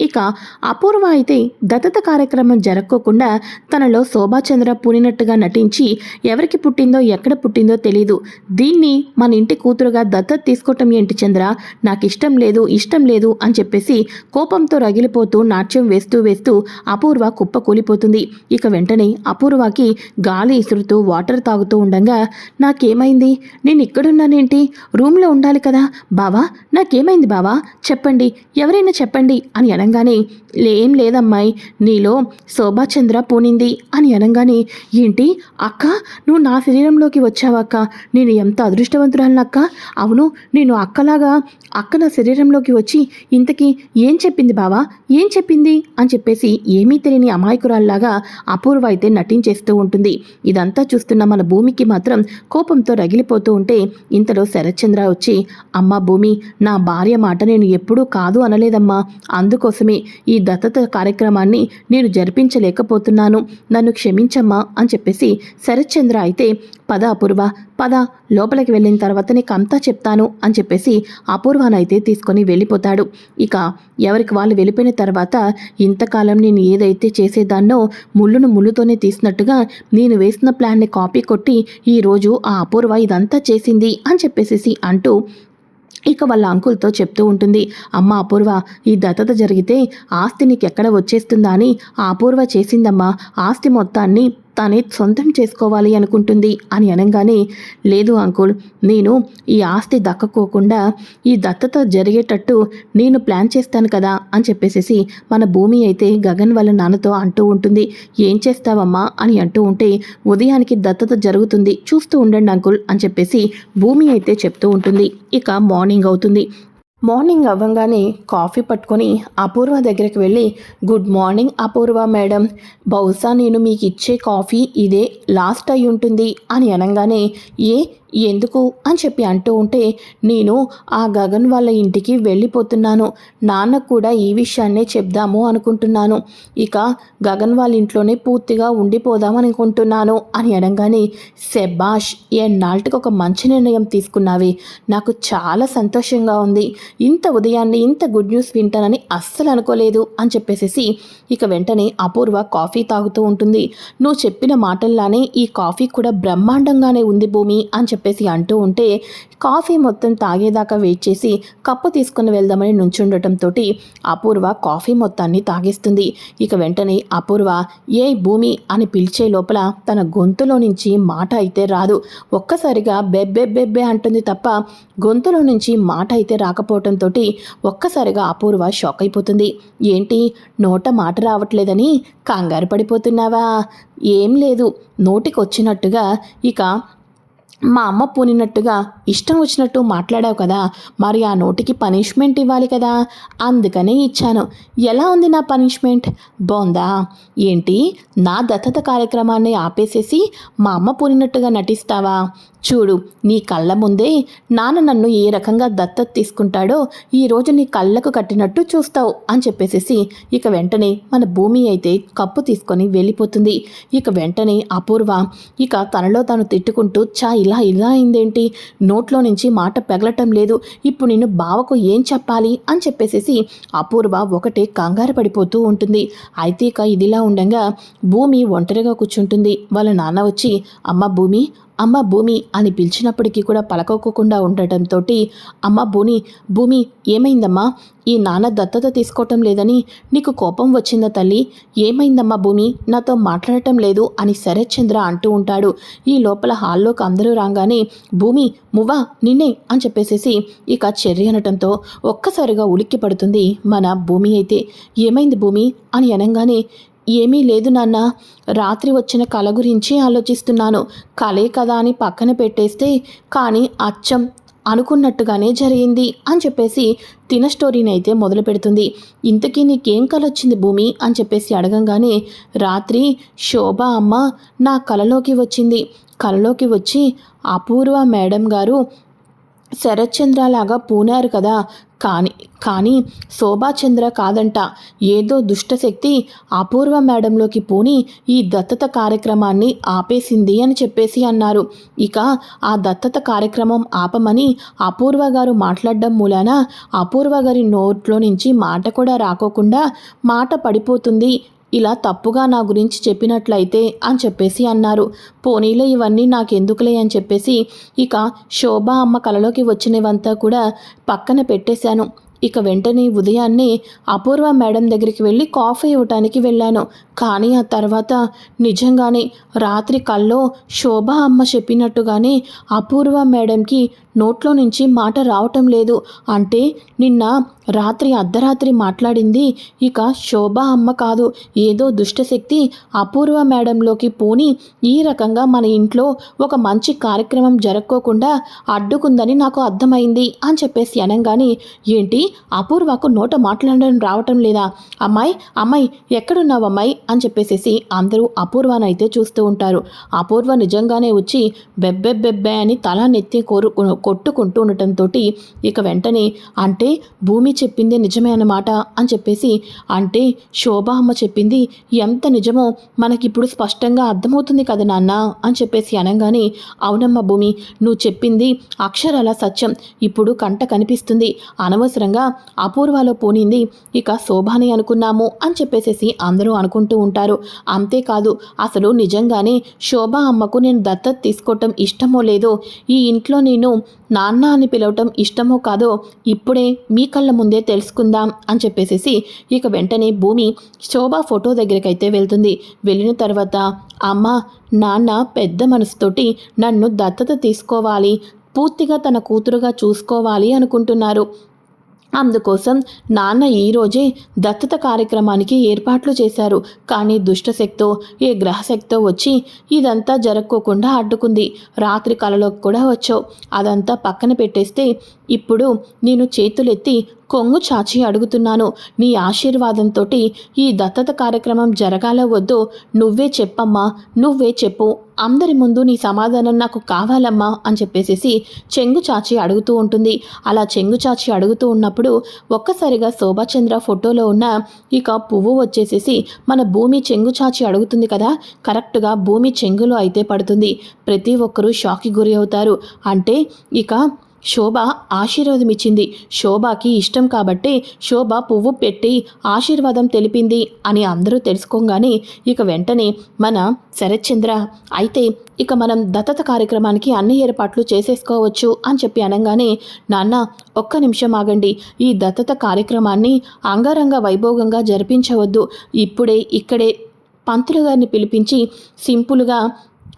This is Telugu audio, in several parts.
ఇక అపూర్వ అయితే దత్తత కార్యక్రమం జరగకోకుండా తనలో శోభాచంద్ర పూనినట్టుగా నటించి ఎవరికి పుట్టిందో ఎక్కడ పుట్టిందో తెలీదు. దీన్ని మన ఇంటి కూతురుగా దత్తత తీసుకోవటం ఏంటి చంద్ర? నాకు ఇష్టం లేదు ఇష్టం లేదు అని చెప్పేసి కోపంతో రగిలిపోతూ నాట్యం వేస్తూ వేస్తూ అపూర్వ కుప్ప కూలిపోతుంది. ఇక వెంటనే అపూర్వకి గాలి ఇసురుతూ వాటర్ తాగుతూ ఉండగా నాకేమైంది? నేను ఇక్కడున్నానేంటి రూమ్లో ఉండాలి కదా. బావా నాకేమైంది బావా? చెప్పండి. ఎవరైనా చెప్పండి అని అనగానే ఏం లేదమ్మాయి నీలో శోభాచంద్ర పూనింది అని అనగానే ఏంటి? అక్క నువ్వు నా శరీరంలోకి వచ్చావక్క నేను ఎంత అదృష్టవంతురాలను అక్క అవును నేను అక్కలాగా అక్క నా శరీరంలోకి వచ్చి ఇంతకీ ఏం చెప్పింది బావా? ఏం చెప్పింది? అని చెప్పేసి ఏమీ తెలియని అమాయకురాల్లాగా అపూర్వ అయితే నటించేస్తూ ఉంటుంది. ఇదంతా చూస్తున్న మన భూమికి మాత్రం కోపంతో రగిలిపోతూ ఉంటే ఇంతలో శరత్చంద్ర వచ్చి అమ్మ భూమి నా భార్య మాట నేను ఎప్పుడూ కాదు అనలేదమ్మా. అందుకోసం కోసమే ఈ దత్తత కార్యక్రమాన్ని నేను జరిపించలేకపోతున్నాను. నన్ను క్షమించమ్మా అని చెప్పేసి శరత్చంద్ర అయితే పద అపూర్వ పద లోపలికి వెళ్ళిన తర్వాత నీకు అంతా చెప్తాను అని చెప్పేసి అపూర్వనైతే తీసుకొని వెళ్ళిపోతాడు. ఇక ఎవరికి వాళ్ళు వెళ్ళిపోయిన తర్వాత ఇంతకాలం నేను ఏదైతే చేసేదాన్నో ముళ్ళును ముళ్ళుతోనే తీసినట్టుగా నేను వేసిన ప్లాన్ని కాపీ కొట్టి ఈరోజు ఆ అపూర్వ ఇదంతా చేసింది అని చెప్పేసి అంటూ ఇక వాళ్ళ అంకుల్తో చెప్తూ ఉంటుంది అమ్మ అపూర్వ ఈ దత్తత జరిగితే ఆస్తి నీకెక్కడ వచ్చేస్తుందా అని? ఆ అపూర్వ చేసిందమ్మా ఆస్తి మొత్తాన్ని తానే సొంతం చేసుకోవాలి అనుకుంటుంది. అని అనగానే లేదు అంకుల్ నేను ఈ ఆస్తి దక్కకోకుండా ఈ దత్తత జరిగేటట్టు నేను ప్లాన్ చేస్తాను కదా అని చెప్పేసేసి మన భూమి అయితే గగన్ వాళ్ళ నాన్నతో అంటూ ఉంటుంది. ఏం చేస్తావమ్మా? అని అంటూ ఉంటే ఉదయానికి దత్తత జరుగుతుంది. చూస్తూ ఉండండి అంకుల్ అని చెప్పేసి భూమి అయితే చెప్తూ ఉంటుంది. ఇక మార్నింగ్ అవుతుంది. మార్నింగ్ అవ్వగానే కాఫీ పట్టుకొని అపూర్వ దగ్గరికి వెళ్ళి గుడ్ మార్నింగ్ అపూర్వ మేడం. బహుశా నేను మీకు ఇచ్చే కాఫీ ఇదే లాస్ట్ అయి ఉంటుంది అని అనగానే ఏ ఎందుకు అని చెప్పి అంటూ ఉంటే నేను ఆ గగన్ వాళ్ళ ఇంటికి వెళ్ళిపోతున్నాను. నాన్న కూడా ఈ విషయాన్నే చెప్దాము అనుకుంటున్నాను. ఇక గగన్ వాళ్ళ ఇంట్లోనే పూర్తిగా ఉండిపోదాం అనుకుంటున్నాను అని అనగానే సెబాష్ ఎన్నాళ్ళకి ఒక మంచి నిర్ణయం తీసుకున్నావి. నాకు చాలా సంతోషంగా ఉంది. ఇంత ఉదయాన్నే ఇంత గుడ్ న్యూస్ వింటానని అస్సలు అనుకోలేదు అని చెప్పేసేసి ఇక వెంటనే అపూర్వ కాఫీ తాగుతూ ఉంటుంది. నువ్వు చెప్పిన మాటల్లానే ఈ కాఫీ కూడా బ్రహ్మాండంగానే ఉంది భూమి అని చెప్పేసి అంటూ ఉంటే కాఫీ మొత్తం తాగేదాకా వెయిట్ చేసి కప్పు తీసుకుని వెళ్దామని నుంచుండటంతో అపూర్వ కాఫీ మొత్తాన్ని తాగేస్తుంది. ఇక వెంటనే అపూర్వ ఏ భూమి అని పిలిచే లోపల తన గొంతులో నుంచి మాట అయితే రాదు. ఒక్కసారిగా బెబ్బె బెబ్బే అంటుంది తప్ప గొంతులో నుంచి మాట అయితే రాకపోవడంతో ఒక్కసారిగా అపూర్వ షాక్ అయిపోతుంది. ఏంటి నోట మాట రావట్లేదని కంగారు పడిపోతున్నావా? ఏం లేదు నోటికొచ్చినట్టుగా ఇక మా అమ్మ పూనినట్టుగా ఇష్టం వచ్చినట్టు మాట్లాడావు కదా మరి ఆ నోటికి పనిష్మెంట్ ఇవ్వాలి కదా. అందుకనే ఇచ్చాను. ఎలా ఉంది నా పనిష్మెంట్? బాగుందా ఏంటి? నా దత్తత కార్యక్రమాన్ని ఆపేసేసి మా అమ్మ పూనినట్టుగా నటిస్తావా? చూడు నీ కళ్ళ ముందే నాన్న నన్ను ఏ రకంగా దత్తత తీసుకుంటాడో ఈరోజు నీ కళ్ళకు కట్టినట్టు చూస్తావు అని చెప్పేసేసి ఇక వెంటనే మన భూమి అయితే కప్పు తీసుకొని వెళ్ళిపోతుంది. ఇక వెంటనే అపూర్వ ఇక తనలో తాను తిట్టుకుంటూ చా ఇలా ఇలా అయిందేంటి? నోట్లో నుంచి మాట పెగలటం లేదు. ఇప్పుడు నేను బావకు ఏం చెప్పాలి? అని చెప్పేసేసి అపూర్వ ఒకటే కంగారు పడిపోతూ ఉంటుంది. అయితే ఇక ఇదిలా ఉండగా భూమి ఒంటరిగా కూర్చుంటుంది. వాళ్ళ నాన్న వచ్చి అమ్మ భూమి అమ్మ భూమి అని పిలిచినప్పటికీ కూడా పలకొక్కకుండా ఉండటంతో అమ్మ భూమి భూమి ఏమైందమ్మా? ఈ నాన్న దత్తత తీసుకోవటం లేదని నీకు కోపం వచ్చిందా తల్లి? ఏమైందమ్మా భూమి? నాతో మాట్లాడటం లేదు అని శరత్చంద్ర అంటూ ఉంటాడు. ఈ లోపల హాల్లోకి అందరూ రాగానే భూమి మువ్వా నిన్నే అని చెప్పేసేసి ఇక చెర్రి అనటంతో ఒక్కసారిగా ఉలిక్కి పడుతుంది మన భూమి అయితే. ఏమైంది భూమి? అని అనగానే ఏమీ లేదు నాన్న. రాత్రి వచ్చిన కళ గురించి ఆలోచిస్తున్నాను. కలే కదా అని పక్కన పెట్టేస్తే కానీ అచ్చం అనుకున్నట్టుగానే జరిగింది అని చెప్పేసి తిన స్టోరీని అయితే మొదలు పెడుతుంది. ఇంతకీ నీకేం కళ వచ్చింది భూమి అని చెప్పేసి అడగంగానే రాత్రి శోభ అమ్మ నా కలలోకి వచ్చింది. కలలోకి వచ్చి అపూర్వ మేడం గారు శరత్చంద్రలాగా పూనారు కదా. కానీ కానీ శోభాచంద్ర కాదంట. ఏదో దుష్టశక్తి అపూర్వ మేడంలోకి పోని ఈ దత్తత కార్యక్రమాన్ని ఆపేసింది అని చెప్పేసి అన్నారు. ఇక ఆ దత్తత కార్యక్రమం ఆపమని అపూర్వ గారు మాట్లాడడం మూలాన అపూర్వ గారి నోట్లో నుంచి మాట కూడా రాకోకుండా మాట పడిపోతుంది. ఇలా తప్పుగా నా గురించి చెప్పినట్లయితే అని చెప్పేసి అన్నారు. పోనీలో ఇవన్నీ నాకెందుకులే అని చెప్పేసి ఇక శోభ అమ్మ కలలోకి వచ్చినవంతా కూడా పక్కన పెట్టేశాను. ఇక వెంటనే ఉదయాన్నే అపూర్వ మేడం దగ్గరికి వెళ్ళి కాఫీ ఇవ్వటానికి వెళ్ళాను. కానీ ఆ తర్వాత నిజంగానే రాత్రి కల్లో శోభ అమ్మ చెప్పినట్టుగానే అపూర్వ మేడంకి నోట్లో నుంచి మాట రావటం లేదు. అంటే నిన్న రాత్రి అర్ధరాత్రి మాట్లాడింది. ఇక శోభ అమ్మ కాదు. ఏదో దుష్టశక్తి అపూర్వ మేడంలోకి పోని ఈ రకంగా మన ఇంట్లో ఒక మంచి కార్యక్రమం జరక్కోకుండా అడ్డుకుందని నాకు అర్థమైంది అని చెప్పేసి అనగానే ఏంటి? అపూర్వకు నోట మాట్లాడడం రావటం లేదా? అమ్మాయి అమ్మాయి ఎక్కడున్నావు అమ్మాయి? అని చెప్పేసేసి అందరూ అపూర్వనైతే చూస్తూ ఉంటారు. అపూర్వ నిజంగానే వచ్చి బెబ్బెబ్బెబ్బే అని తల నెత్తి కోరు కొట్టుకుంటూ ఉండటంతో ఇక వెంటనే అంటే భూమి చెప్పింది నిజమే అన్నమాట అని చెప్పేసి అంటే శోభ అమ్మ చెప్పింది ఎంత నిజమో మనకిప్పుడు స్పష్టంగా అర్థమవుతుంది కదా నాన్న అని చెప్పేసి అనగానే అవునమ్మ భూమి నువ్వు చెప్పింది అక్షరాల సత్యం ఇప్పుడు కంట కనిపిస్తుంది. అనవసరంగా అపూర్వాలో పోనింది. ఇక శోభాని అనుకున్నాము అని చెప్పేసేసి అందరూ అనుకుంటూ ఉంటారు. అంతేకాదు అసలు నిజంగానే శోభ అమ్మకు నేను దత్తత తీసుకోవటం ఇష్టమో లేదో ఈ ఇంట్లో నేను నాన్న అని పిలవటం ఇష్టమో కాదో ఇప్పుడే మీ కళ్ళ ముందే తెలుసుకుందాం అని చెప్పేసేసి ఇక వెంటనే భూమి శోభ ఫోటో దగ్గరికైతే వెళ్తుంది. వెళ్ళిన తర్వాత అమ్మ నాన్న పెద్ద మనసుతోటి నన్ను దత్తత తీసుకోవాలి పూర్తిగా తన కూతురుగా చూసుకోవాలి అనుకుంటున్నారు. అందుకోసం నాన్న ఈరోజే దత్తత కార్యక్రమానికి ఏర్పాట్లు చేశారు. కానీ దుష్టశక్తో ఏ గ్రహశక్తో వచ్చి ఇదంతా జరక్కోకుండా అడ్డుకుంది. రాత్రి కలలోకి కూడా వచ్చావు. అదంతా పక్కన పెట్టేస్తే ఇప్పుడు నేను చేతులెత్తి కొంగు చాచి అడుగుతున్నాను. నీ ఆశీర్వాదంతో ఈ దత్తత కార్యక్రమం జరగాల వద్దో. నువ్వే చెప్పమ్మా నువ్వే చెప్పు. అందరి ముందు నీ సమాధానం నాకు కావాలమ్మా అని చెప్పేసేసి చెంగు చాచి అడుగుతూ ఉంటుంది. అలా చెంగు చాచి అడుగుతూ ఉన్నప్పుడు ఒక్కసారిగా శోభాచంద్ర ఫోటోలో ఉన్న ఇక పువ్వు వచ్చేసేసి మన భూమి చెంగు చాచి అడుగుతుంది కదా? కరెక్ట్గా భూమి చెంగులో అయితే పడుతుంది. ప్రతి ఒక్కరూ షాక్కి గురి అవుతారు. అంటే ఇక శోభ ఆశీర్వాదమిచ్చింది. శోభకి ఇష్టం కాబట్టి శోభ పువ్వు పెట్టి ఆశీర్వాదం తెలిపింది అని అందరూ తెలుసుకోగానే ఇక వెంటనే మన శరత్చంద్ర అయితే ఇక మనం దత్తత కార్యక్రమానికి అన్ని ఏర్పాట్లు చేసేసుకోవచ్చు అని చెప్పి అనగానే నాన్న ఒక్క నిమిషం ఆగండి. ఈ దత్తత కార్యక్రమాన్ని అంగరంగ వైభోగంగా జరిపించవద్దు. ఇప్పుడే ఇక్కడే పంతులు గారిని పిలిపించి సింపుల్గా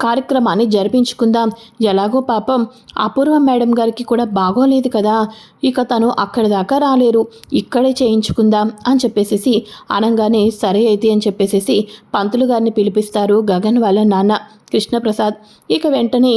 కార్యక్రమాన్ని జరిపించుకుందాం. ఎలాగో పాపం అపూర్వ మేడం గారికి కూడా బాగోలేదు కదా. ఇక తను అక్కడి దాకా రాలేరు. ఇక్కడే చేయించుకుందాం అని చెప్పేసేసి అనగానే సరే అయితే అని చెప్పేసేసి పంతులు గారిని పిలిపిస్తారు గగన్ వాళ్ళ నాన్న కృష్ణప్రసాద్. ఇక వెంటనే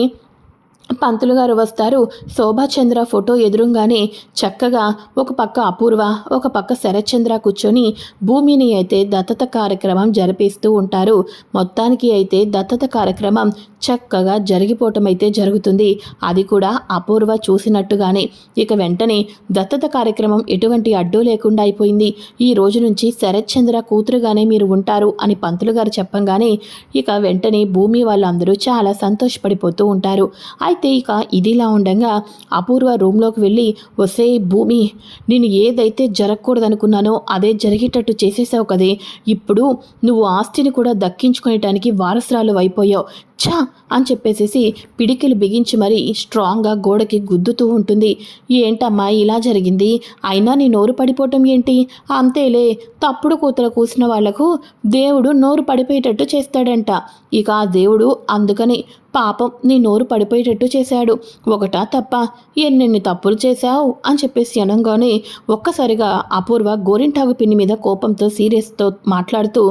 పంతులు గారు వస్తారు. శోభాచంద్ర ఫోటో ఎదురుగానే చక్కగా ఒక పక్క అపూర్వ ఒక పక్క శరత్చంద్ర కూర్చొని భూమిని అయితే దత్తత కార్యక్రమం జరిపిస్తూ ఉంటారు. మొత్తానికి అయితే దత్తత కార్యక్రమం చక్కగా జరిగిపోవటం అయితే జరుగుతుంది. అది కూడా అపూర్వ చూసినట్టుగానే. ఇక వెంటనే దత్తత కార్యక్రమం ఎటువంటి అడ్డు లేకుండా అయిపోయింది. ఈ రోజు నుంచి శరత్చంద్ర కూతురుగానే మీరు ఉంటారు అని పంతులు గారు చెప్పంగానే ఇక వెంటనే భూమి వాళ్ళందరూ చాలా సంతోషపడిపోతూ ఉంటారు. అయితే ఇక ఇదిలా ఉండగా అపూర్వ రూమ్లోకి వెళ్ళి వసే భూమి నేను ఏదైతే జరగకూడదనుకున్నానో అదే జరిగేటట్టు చేసేసావు కదే. ఇప్పుడు నువ్వు ఆస్తిని కూడా దక్కించుకునేటానికి వారసురాలు అయిపోయావు. ఛా అని చెప్పేసేసి పిడికిలు బిగించి మరీ స్ట్రాంగ్గా గోడకి గుద్దుతూ ఉంటుంది. ఏంటమ్మా ఇలా జరిగింది? అయినా నీ నోరు పడిపోవటం ఏంటి? అంతేలే తప్పుడు కూతురు కూసిన వాళ్ళకు దేవుడు నోరు పడిపోయేటట్టు చేస్తాడంట. ఇక ఆ దేవుడు అందుకని పాపం నీ నోరు పడిపోయేటట్టు చేశాడు. ఒకటా తప్ప ఎన్నెన్ని తప్పులు చేశావు? అని చెప్పేసి అనగానే ఒక్కసారిగా అపూర్వ గోరింటాగు పిన్ని మీద కోపంతో సీరియస్తో మాట్లాడుతూ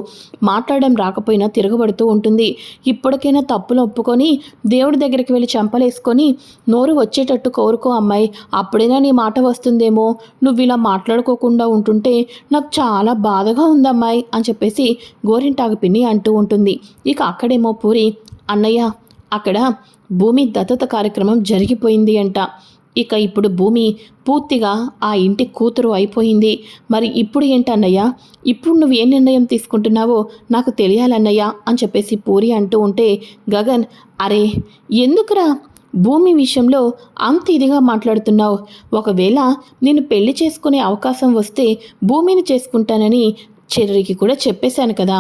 మాట్లాడడం రాకపోయినా తిరగబడుతూ ఉంటుంది. ఇప్పటికైనా తప్పులు ఒప్పుకొని దేవుడి దగ్గరికి వెళ్ళి చంపలేసుకొని నోరు వచ్చేటట్టు కోరుకో అమ్మాయి. అప్పుడైనా నీ మాట వస్తుందేమో? నువ్వు ఇలా మాట్లాడుకోకుండా ఉంటుంటే నాకు చాలా బాధగా ఉందమ్మాయి అని చెప్పేసి గోరింటాగు పిన్ని అంటూ ఉంటుంది. ఇక అక్కడేమో పూరి అన్నయ్య అక్కడ భూమి దత్తత కార్యక్రమం జరిగిపోయింది అంట. ఇక ఇప్పుడు భూమి పూర్తిగా ఆ ఇంటి కూతురు అయిపోయింది. మరి ఇప్పుడు ఏంటన్నయ్య ఇప్పుడు నువ్వు ఏ నిర్ణయం తీసుకుంటున్నావో నాకు తెలియాలన్నయ్య అని చెప్పేసి పూరి అంటూ ఉంటే గగన్ అరే ఎందుకురా భూమి విషయంలో అంత ఇదిగా మాట్లాడుతున్నావు? ఒకవేళ నేను పెళ్ళి చేసుకునే అవకాశం వస్తే భూమిని చేసుకుంటానని చెర్రికి కూడా చెప్పేశాను కదా.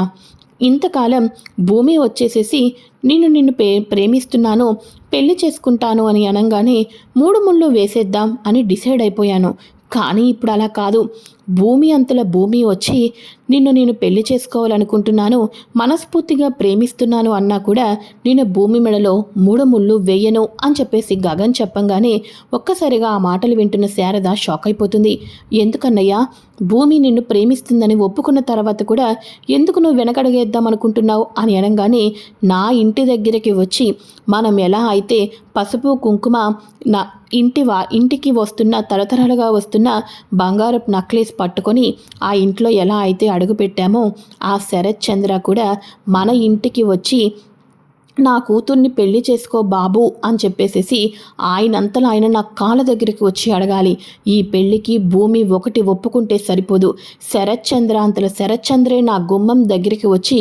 ఇంతకాలం భూమి వచ్చేసేసి నేను నిన్ను ప్రే ప్రేమిస్తున్నాను. పెళ్ళి చేసుకుంటాను అని అనగానే మూడు ముళ్ళు వేసేద్దాం అని డిసైడ్ అయిపోయాను. కానీ ఇప్పుడు అలా కాదు. భూమి అంతల భూమి వచ్చి నిన్ను నేను పెళ్ళి చేసుకోవాలనుకుంటున్నాను మనస్ఫూర్తిగా ప్రేమిస్తున్నాను అన్నా కూడా నేను భూమి మెడలో మూడు ముళ్ళు వేయను అని చెప్పేసి గగన్ చెప్పంగానే ఒక్కసారిగా ఆ మాటలు వింటున్న శారద షాక్ అయిపోతుంది. ఎందుకన్నయ్యా భూమి నిన్ను ప్రేమిస్తుందని ఒప్పుకున్న తర్వాత కూడా ఎందుకు నువ్వు వెనకడగేద్దాం అనుకుంటున్నావు అని అనగానే నా ఇంటి దగ్గరికి వచ్చి మనం ఎలా అయితే పసుపు కుంకుమ నా ఇంటి వా ఇంటికి వస్తున్న తరతరాలుగా వస్తున్న బంగారపు నక్లెస్ పట్టుకొని ఆ ఇంట్లో ఎలా అయితే అడుగుపెట్టామో ఆ శరత్ చంద్ర కూడా మన ఇంటికి వచ్చి నా కూతుర్ని పెళ్ళి చేసుకో బాబు అని చెప్పేసేసి ఆయనంతలో ఆయన నా కాళ్ళ దగ్గరికి వచ్చి అడగాలి. ఈ పెళ్ళికి భూమి ఒకటి ఒప్పుకుంటే సరిపోదు. శరత్చంద్ర అంతల శరత్చంద్రే నా గుమ్మం దగ్గరికి వచ్చి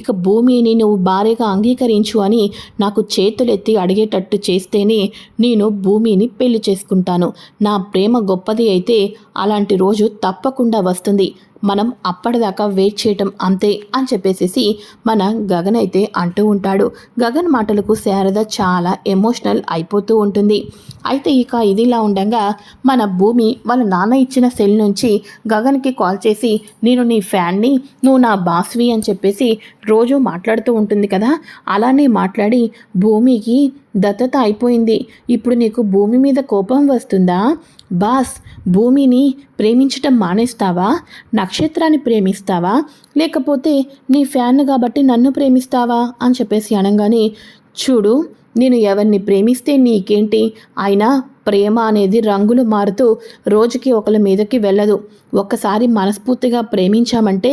ఇక భూమిని నువ్వు భార్యగా అంగీకరించు అని నాకు చేతులెత్తి అడిగేటట్టు చేస్తేనే నేను భూమిని పెళ్ళి చేసుకుంటాను. నా ప్రేమ గొప్పది అయితే అలాంటి రోజు తప్పకుండా వస్తుంది. మనం అప్పటిదాకా వెయిట్ చేయటం అంతే అని చెప్పేసేసి మన గగన్ అయితే అంటూ ఉంటాడు. గగన్ మాటలకు శారద చాలా ఎమోషనల్ అయిపోతూ ఉంటుంది. అయితే ఇక ఇదిలా ఉండగా మన భూమి వాళ్ళ నాన్న ఇచ్చిన సెల్ నుంచి గగన్కి కాల్ చేసి నేను నీ ఫ్యాన్ని నువ్వు నా బాస్వి అని చెప్పేసి రోజు మాట్లాడుతూ ఉంటుంది కదా. అలానే మాట్లాడి భూమికి దత్తత అయిపోయింది. ఇప్పుడు నీకు భూమి మీద కోపం వస్తుందా? బాస్ భూమిని ప్రేమించటం మానేస్తావా? నక్షత్రాన్ని ప్రేమిస్తావా? లేకపోతే నీ ఫ్యాన్ కాబట్టి నన్ను ప్రేమిస్తావా? అని చెప్పేసి అనగానే చూడు నేను ఎవరిని ప్రేమిస్తే నీకేంటి? అయినా ప్రేమ అనేది రంగులు మారుతూ రోజుకి ఒకరి మీదకి వెళ్ళదు. ఒక్కసారి మనస్ఫూర్తిగా ప్రేమించామంటే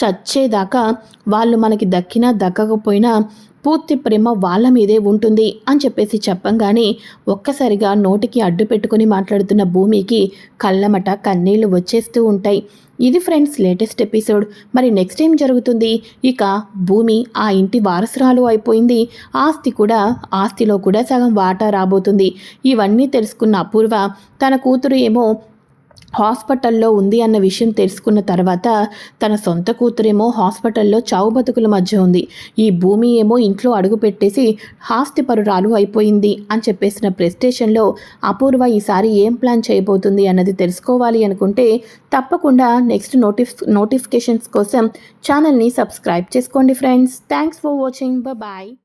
చచ్చేదాకా వాళ్ళు మనకి దక్కినా దక్కకపోయినా పూర్తి ప్రేమ వాళ్ళ మీదే ఉంటుంది అని చెప్పేసి చెప్పంగానే ఒక్కసారిగా నోటికి అడ్డు పెట్టుకుని మాట్లాడుతున్న భూమికి కళ్ళమట కన్నీళ్ళు వచ్చేస్తూ ఉంటాయి. ఇది ఫ్రెండ్స్ లేటెస్ట్ ఎపిసోడ్. మరి నెక్స్ట్ ఏం జరుగుతుంది? ఇక భూమి ఆ ఇంటి వారసురాలు అయిపోయింది. ఆస్తి కూడా ఆస్తిలో కూడా సగం వాటా రాబోతుంది. ఇవన్నీ తెలుసుకున్న అపూర్వ తన కూతురు ఏమో హాస్పిటల్లో ఉంది అన్న విషయం తెలుసుకున్న తర్వాత తన సొంత కూతురేమో హాస్పిటల్లో చావు బతుకుల మధ్య ఉంది. ఈ భూమి ఏమో ఇంట్లో అడుగు పెట్టేసి అయిపోయింది అని చెప్పేసిన ప్రెస్టేషన్లో అపూర్వ ఈసారి ఏం ప్లాన్ చేయబోతుంది అన్నది తెలుసుకోవాలి అనుకుంటే తప్పకుండా నెక్స్ట్ నోటిఫ్ నోటిఫికేషన్స్ కోసం ఛానల్ని సబ్స్క్రైబ్ చేసుకోండి friends. Thanks for watching. Bye.